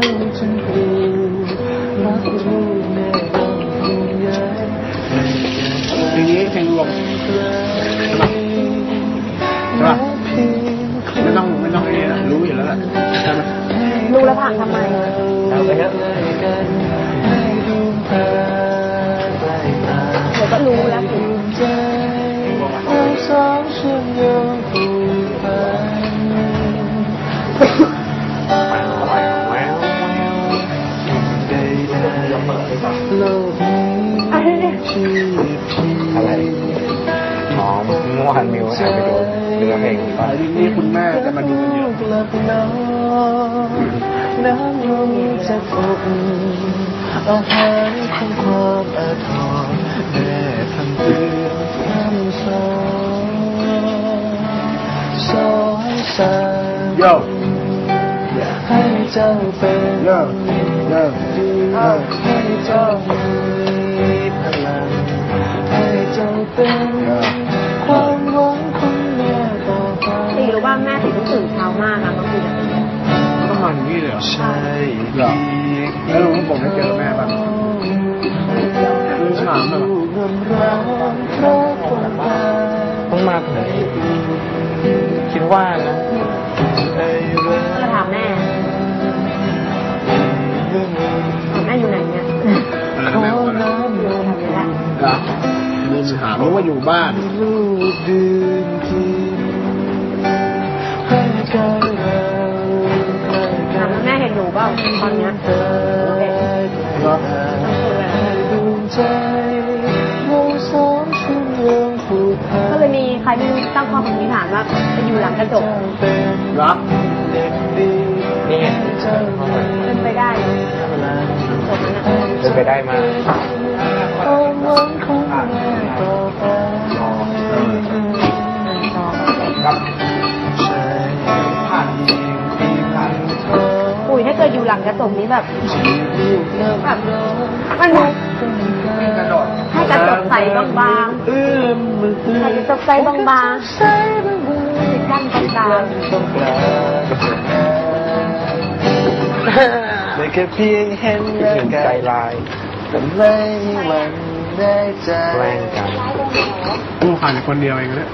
รันรู้รักรู้แน่ต้องห่วงใยให้แก่เพลงนี้เพลงรวมไกลแม้เพียงคไม่ต้องไม่ต้องไอ้นี่นะรู้อยู่แล้วแหละใช่ไหมรู้แล้วผ่านทำไมเอาไปเถอะกันให้ดวงตาใกล้ตาเดี๋ยวก็รู้แล้วสิใจเราสองเชื่อมโยงผูกพัน โลกนี้ที่อะไร อ๋อเมื่อวานมิวแอบไปดูเนื้อเพลงก่อนนี่คุณแม่จะมาดูกันเยอะน้ำลมจะอบอาหารของความอาทรแม่ทำเตือนพร่ำสอนสอนสั่งโย่ให้เจ้าเป็นโย่โย่ดีให้เจ้ามีพลังให้เจ้าเป็น ความหวังของแม่ต่อไปตีรู้ว่าแม่ติดต้องตื่นเช้ามากนะบางทีอะต้องมาอย่างนี้เลยเหรอใช่เหรอแล้วลุงก็บอกได้เจอแม่บ้างลุงถามหน่อยเงินร้อนเพราะความตายต้องมาถึงคิดว่านะ งถามรู้ว่าอยู่บ้านลูกดื่มกินให้กายเราให้ถามแล้วแม่เห็นหนูเปล่าตอนเนี้ยตาใกล้ตาให้ดวงใจเราสองเชื่อมโยงผูกพันก็เลยมีใครไม่รู้ตั้งข้อสันนิษฐานว่าจะอยู่หลังกระจกเป็นเหรอเด็กดีนี่ไงเจ้ามีเป็นไปได้กระจกนั้นอะเป็นไปได้มา หลังกระจกนี้แบบที่ลูกน้ำแบบร้อนมันดูกระโดดให้กระจกใสบางเอื้อมมือให้กระจกใสบางๆใสบางๆดกั้นตรงกลางตรงกลางได้แค่เพียงเห็นหน้าถึงกัใจลายแต่ไม่หวั่นได้ใจแกล้งกันกูผ่านคนเดียวเองเนี่ย